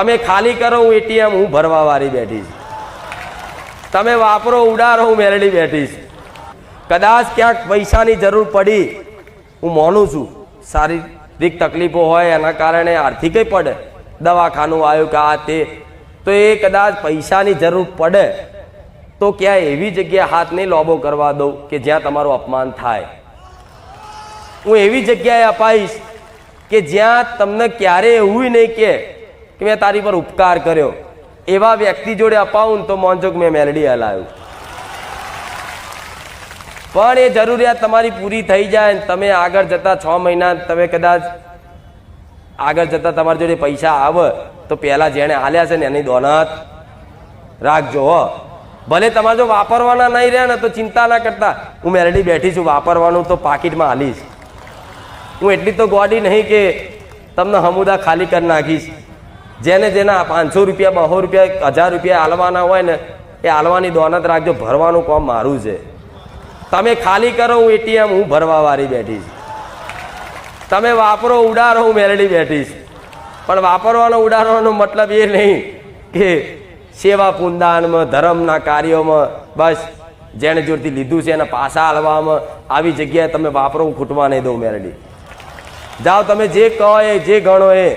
તમે ખાલી કરો, હું એટીએમ, હું ભરવા વાળી બેઠી છું. તમે વાપરો ઉડારો હું મેળવી બેઠી છું. કદાચ ક્યાંક પૈસાની જરૂર પડી, હું માનું છું. શારીરિક તકલીફો હોય, એના કારણે આર્થિક પડે. દવાખાનું આવ્યું કે આ તે, તો એ કદાચ પૈસાની જરૂર પડે. તો ક્યાંય એવી જગ્યાએ હાથ નહીં લોબો કરવા દઉં કે જ્યાં તમારું અપમાન થાય. હું એવી જગ્યાએ અપાઈશ કે જ્યાં તમને ક્યારે એવું નહીં કે કે મેં તારી પર ઉપકાર કર્યો. એવા વ્યક્તિ જોડે અપાવું તો મોંજો કે મેં મેલડી હલાવ્યું. પણ એ જરૂરિયાત તમારી પૂરી થઈ જાય ને તમે આગળ જતા છ મહિના તમે કદાચ આગળ જતા તમારી જોડે પૈસા આવે તો પહેલાં જેણે હાલ્યા છે ને એની દોનત. રાખજો હો. ભલે તમારે જો વાપરવાના નહીં રહ્યા ને તો ચિંતા ના કરતા. હું મેલડી બેઠી છું, વાપરવાનું તો પાકીટમાં હાલીશ. હું એટલી તો ગોડી નહીં કે તમને હમુદા ખાલી કરી નાખીશ. જેને જેના પાંચસો રૂપિયા, બસો રૂપિયા, હજાર રૂપિયા હાલવાના હોય ને, એ હાલવાની દોનત રાખજો. ભરવાનું કામ મારું છે. તમે ખાલી કરો, હું એટીએમ, હું ભરવા વાળી બેઠી છું. તમે વાપરો ઉડારો હું મેલડી બેઠી છું. પણ વાપરવાનો, ઉડાડવાનો મતલબ એ નહીં કે સેવા પુંદાનમાં ધર્મના કાર્યોમાં, બસ જેણે જોરથી લીધું છે એના પાસા હાલવામાં આવી જગ્યાએ તમે વાપરો, હું ખૂટવા નહીં દઉં મેલડી જાઓ, તમે જે કહો એ, જે ગણો એ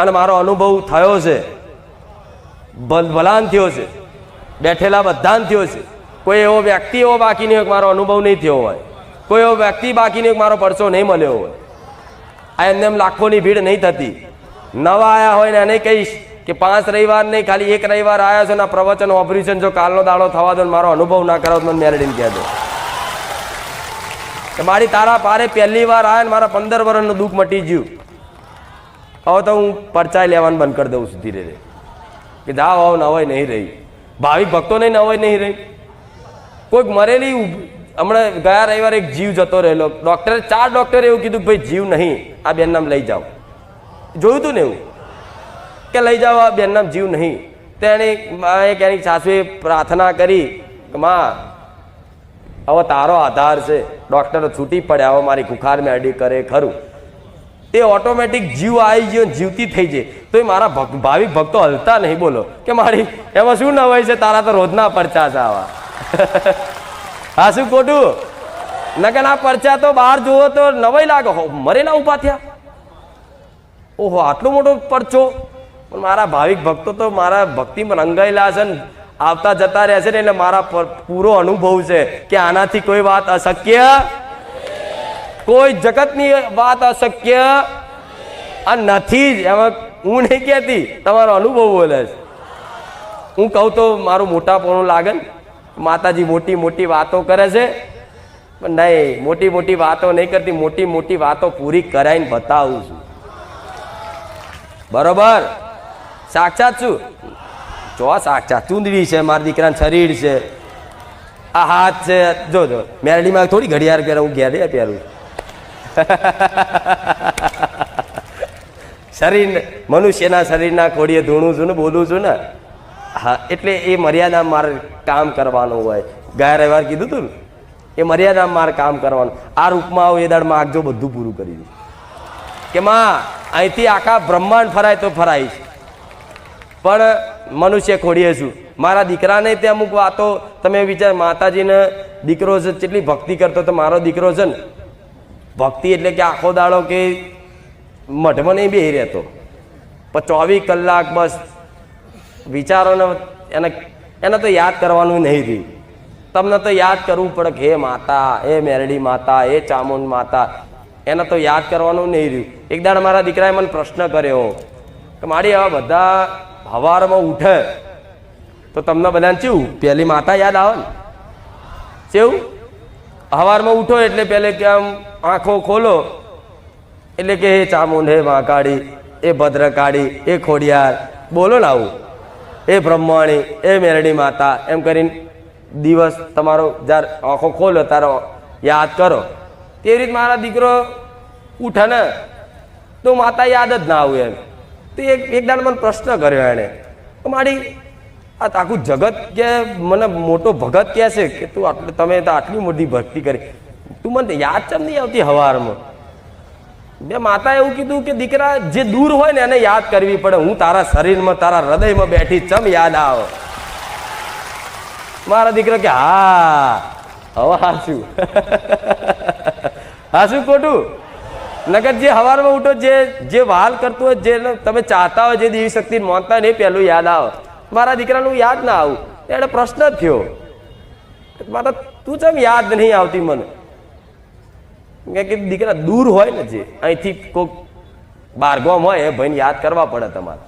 અને મારો અનુભવ થયો છે. ભલ- ભલાન થયો છે. બેઠેલા બધાને થયો છે. કોઈ એવો વ્યક્તિ એવો બાકી નહીં મારો અનુભવ નહીં થયો હોય. કોઈ એવો વ્યક્તિ બાકી નહીં મારો પરચો નહીં મળ્યો હોય. આ એમને એમ લાખોની ભીડ નહીં થતી. નવા આવ્યા હોય ને એને કહીશ કે પાંચ રવિવાર નહીં, ખાલી એક રવિવાર આવ્યા છો ને પ્રવચન ઓપરેશન જો કાલનો દાડો થવા દો મારો અનુભવ ના કરાવો મને મેરેડીને કહેજો કે મારી તારા પારે પહેલી વાર આવ્યા ને મારા પંદર વર્ષનું દુઃખ મટી ગયું. હવે તો હું પરચાઈ લેવાનું બંધ કરી દઉં છું ધીરે ધીરે. કે જાઓ, આવો, નવાઈ નહીં રહી. ભાવિક ભક્તોને નવાઈ નહીં રહી. કોઈક મરેલી હમણાં ગયા રવિવારે એક જીવ જતો રહેલો. ડૉક્ટરે ચાર ડૉક્ટરે એવું કીધું ભાઈ, જીવ નહીં. આ બેન નામ લઈ જાઓ. જોયું તું ને એવું? કે લઈ જાઓ, આ બેન નામ જીવ નહીં. તેણે એક એની સાસુએ પ્રાર્થના કરી કે, માં, હવે તારો આધાર છે. ડૉક્ટરો છૂટી પડ્યા. હવે મારી ખુખાર મેડી કરે ખરું. તે ઓટોમેટિક જીવ આવી ગયો જીવતી થઈ જાય. તો એ મારા ભાવિક ભક્તો હલતા નહીં, બોલો. કે મારી, એમાં શું નવાય છે? તારા તો રોજના પરચા છે આવા. હા, શું ખોટું? નકર આ પરચા તો બહાર જુઓ તો નવાઈ લાગે. મરેલા ઊભા થયા. ઓહો, આટલો મોટો પરચો? પણ મારા ભાવિક ભક્તો તો મારા ભક્તિમાં રંગાયેલા છે ને, આવતા જતા રહેશે ને, એટલે મારા પૂરો અનુભવ છે કે આનાથી કોઈ વાત અશક્ય કોઈ જગતની વાત અશક્ય આ નથી જ. એમાં હું નહીં કહેતી, તમારો અનુભવ બોલે છે. હું કહું તો મારું મોટાપણું લાગે માતાજી મોટી મોટી વાતો કરે છે. પણ નહીં, મોટી મોટી વાતો નહીં કરતી, મોટી મોટી વાતો પૂરી કરાવીને બતાવું છું. બરોબર? સાક્ષાત છું જો સાક્ષાત ચૂંદડી છે, મારા દીકરાનું શરીર છે. આ હાથ છે, જો જો, મેરડીમાં થોડી ઘડિયાળ પહેરા, હું ઘેર પહેરું. શરીર મનુષ્યના શરીરના ખોડીએ ધૂણું છું ને બોલું છું ને? હા, એટલે એ મર્યાદા મારે કામ કરવાનું હોય. ગયા રવિવાર કીધું તું ને? એ મર્યાદા મારે કામ કરવાનું. આ રૂપમાં આવું એ દાડમાં આગજો બધું પૂરું કરી દઉં કે માં, અહીંથી આખા બ્રહ્માંડ ફરાય તો ફરાય છે. પણ મનુષ્ય ખોડીએ છું. મારા દીકરાને તે અમુક વાતો તમે વિચાર, માતાજીને દીકરો છે કેટલી ભક્તિ કરતો તો મારો દીકરો છે ને? ભક્તિ એટલે કે આખો દાડો કે મઢમાં નહીં બેહી રહેતો. પણ ચોવીસ કલાક બસ વિચારોને એને એને તો યાદ કરવાનું નહીં રહ્યું. તમને તો યાદ કરવું પડે કે હે માતા, હે મેરડી માતા, હે ચામુંડ માતા, એને તો યાદ કરવાનું નહીં રહ્યું. એક દાડ મારા દીકરાએ મને પ્રશ્ન કર્યો કે મારી આવા બધા હવારમાં ઉઠે તો તમને બધાને ચેવું? પહેલી માતા યાદ આવે ને? કેવું હવારમાં ઉઠો એટલે પહેલે કે આમ આંખો ખોલો. એટલે કે, હે ચામુંડ, હે મહાકાળી, એ ભદ્રકાળી, એ ખોડિયાર, બોલો ને આવું. એ બ્રહ્માણી, એ મેરડી માતા. એમ કરીને દિવસ તમારો જ્યારે આંખો ખોલો તારો યાદ કરો. તેવી રીત મારા દીકરો ઉઠે ને, તો માતા યાદ જ ના આવું એમ. તો એક એક દાડ મને પ્રશ્ન કર્યો એણે. મારી આ તો આખું જગત કે, મને મોટો ભગત કહે છે કે, તું આટલું, તમે તો આટલી મોટી ભક્તિ કરી. તું મને યાદ ચમ નહીં આવતી હવારમાં. બે માતા એવું કીધું કે દીકરા, જે દૂર હોય ને એને યાદ કરવી પડે. હું તારા શરીરમાં, તારા હૃદયમાં બેઠી ચમ યાદ આવ. મારા દીકરા કે, હા, હવે હાસું. હાસું ખોટું. નગર જે હવારમાં ઉઠો, જે જે વાલ કરતું હોય, જે તમે ચાહતા હોય, જે દેવી શક્તિ માનતા હોય ને પહેલું યાદ આવે. મારા દીકરાનું યાદ ના આવું. એટલે પ્રશ્ન થયો. મારા તું ચમ યાદ નહીં આવતી મને? કે દીકરા દૂર હોય ને જે, અહીંથી કોઈક બારગામ હોય, એ ભાઈને યાદ કરવા પડે તમારે.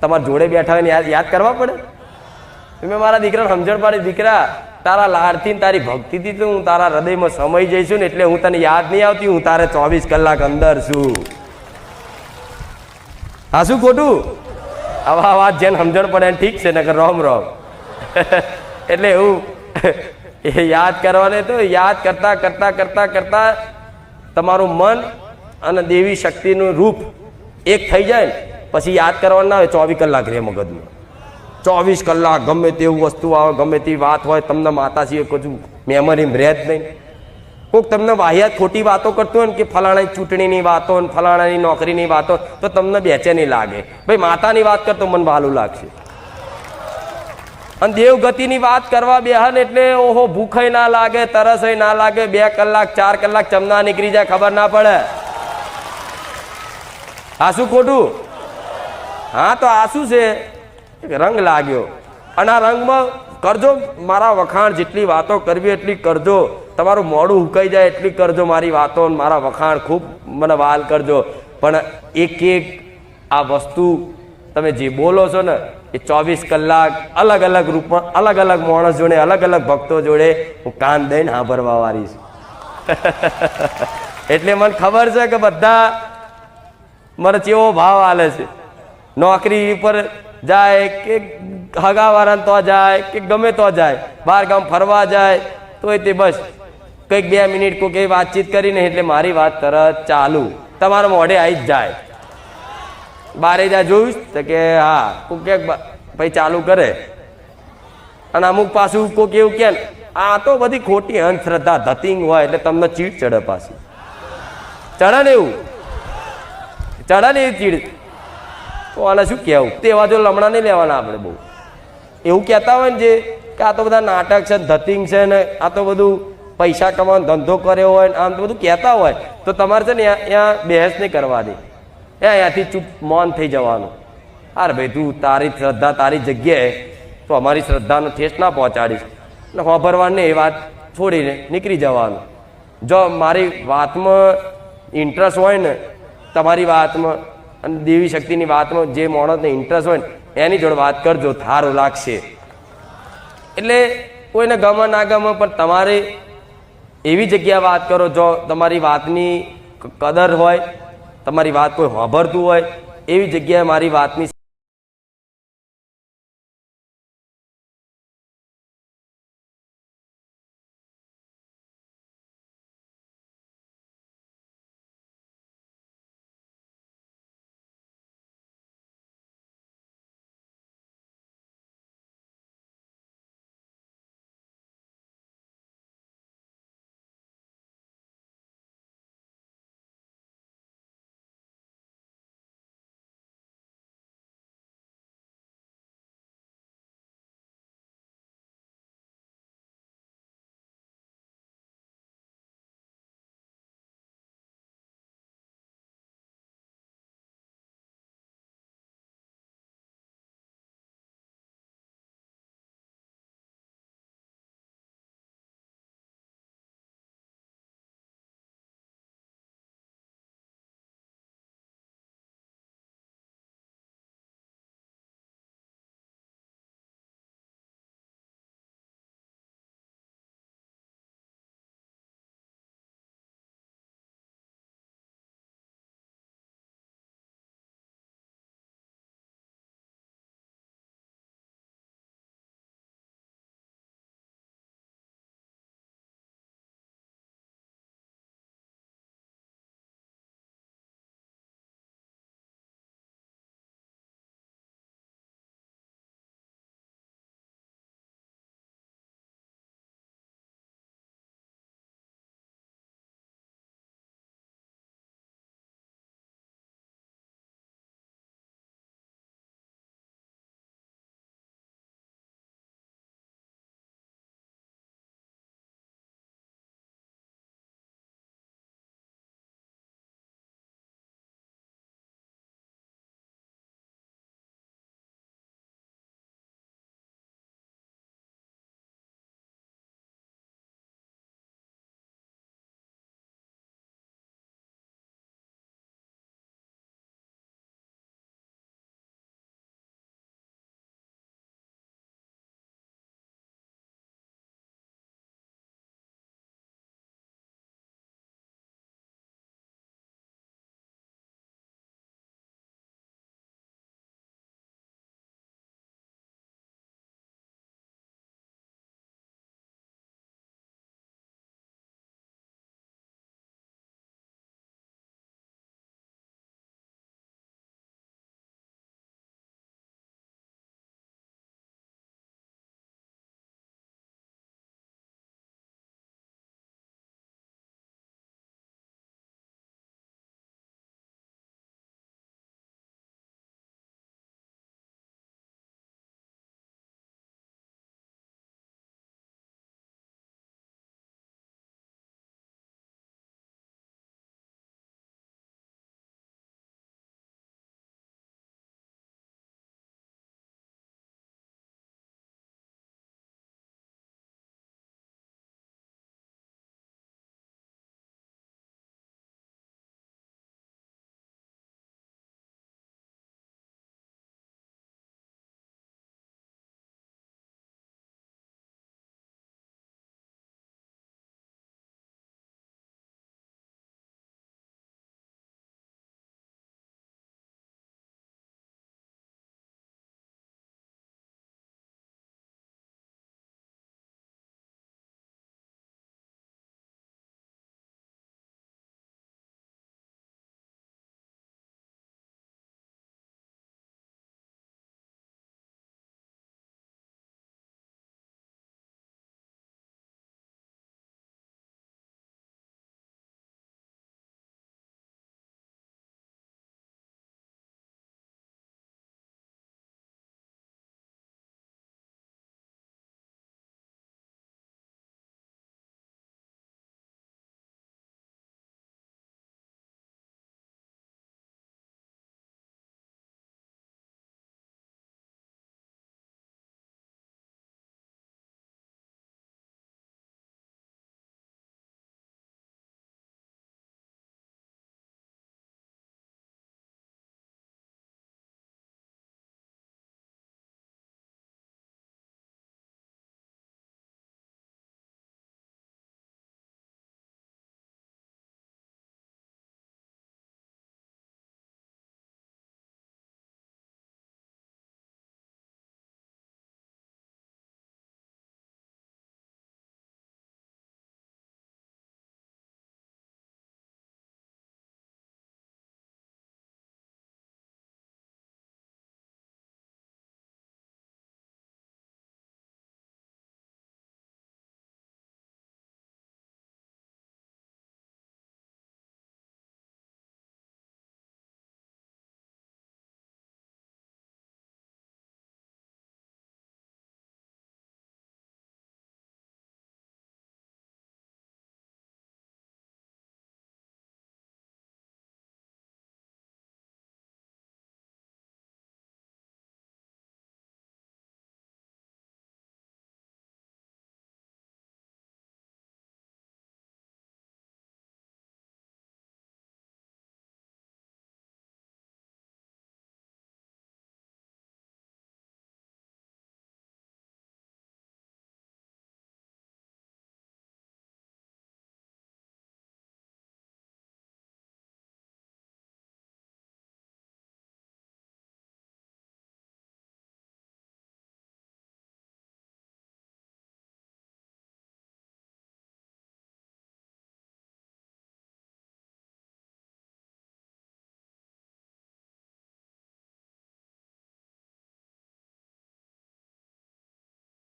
તમારા જોડે બેઠા હોય ને યાદ યાદ કરવા પડે? મેં મારા દીકરાને સમજણ પાડી, દીકરા, તારા લાડથી ને તારી ભક્તિથી તો હું તારા હૃદયમાં સમય જઈશું ને એટલે હું તને યાદ નહીં આવતી, હું તારે ચોવીસ કલાક અંદર છું. હા, શું ખોટું? આવા વાત જેને સમજણ પડે ઠીક છે, નકર રોમ રોમ એટલે એવું એ યાદ કરવાને તો યાદ કરતા કરતા કરતા કરતા તમારું મન અને દેવી શક્તિનું રૂપ એક થઈ જાય ને, પછી યાદ કરવાનું ના હોય, ચોવીસ કલાક રહે મગજમાં. ચોવીસ કલાક ગમે તેવું વસ્તુ આવે, ગમે તેવી વાત હોય, તમને માતાજીએ કજું મેમરીમાં રહે જ નહીં. કોઈક તમને વાહિયાત ખોટી વાતો કરતું હોય ને કે ફલાણાની ચૂંટણીની વાતો ફલાણાની નોકરીની વાતો તો તમને બેચેની લાગે. ભાઈ માતાની વાત કરતો મને ભાલું લાગશે. અને દેવગતિની વાત કરવા બેહન એટલે ઓહો ભૂખય ના લાગે, તરસય ના લાગે, બે કલાક, ચાર કલાક ચમના નીકળી જાય, ખબર ના પડે. આ ખોટું? હા, તો આ છે. રંગ લાગ્યો. અને આ રંગમાં કરજો, મારા વખાણ જેટલી વાતો કરવી એટલી કરજો. તમારું મોડું હુકાઈ જાય એટલી કરજો મારી વાતો મારા વખાણ ખૂબ મને વાલ કરજો. પણ એક એક આ વસ્તુ તમે જે બોલો છો ને એ ચોવીસ કલાક અલગ અલગ રૂપમાં, અલગ અલગ માણસ જોડે, અલગ અલગ ભક્તો જોડે હું કાન દઈને સાંભળવા વાળી છું. એટલે મને ખબર છે કે બધા મને ચેવો ભાવ આલે છે. નોકરી પર જાય, કે હગાવાળાને તો જાય, કે ગમે તો જાય, બહાર ગામ ફરવા જાય, તોય તે બસ કંઈક બે મિનિટ કોઈ વાતચીત કરીને એટલે મારી વાત તરત ચાલુ. તમારા મોઢે આવી જ જાય. બારે જા જોયું તો કે, હા કોક ક્યાંક ભાઈ ચાલુ કરે. અને અમુક પાછું કોક એવું કે, આ તો બધી ખોટી અંધશ્રદ્ધા, ધતિંગ હોય એટલે તમને ચીડ ચડે પાછી. ચડે ને એવું? ચડે ને એવી ચીડ? તો આને શું કહેવું? તેવા જો લમણા નહીં લેવાના આપણે બહુ. એવું કહેતા હોય ને જે, કે આ તો બધા નાટક છે, ધતિંગ છે ને આ તો બધું પૈસા કમાવાનો ધંધો કર્યો હોય ને આમ તો બધું કહેતા હોય, તો તમારે છે ને ત્યાં બહેસ નહીં કરવાની. એ અહીંયાથી ચૂપ મૌન થઈ જવાનું. અરે ભાઈ, તું તારી શ્રદ્ધા તારી જગ્યાએ તો અમારી શ્રદ્ધાનો ઠેસ ના પહોંચાડીશ. એટલે વાપરવાની એ વાત છોડીને નીકળી જવાનું. જો મારી વાતમાં ઇન્ટરેસ્ટ હોય ને, તમારી વાતમાં અને દેવી શક્તિની વાતમાં જે માણસને ઇન્ટરેસ્ટ હોય ને, એની જોડે વાત કરજો, થારું લાગશે. એટલે કોઈને ગમે ના ગમે, પણ તમારે એવી જગ્યાએ વાત કરો જો તમારી વાતની કદર હોય તમારી વાત કોઈ સાંભળતું હોય એવી જગ્યાએ મારી વાતની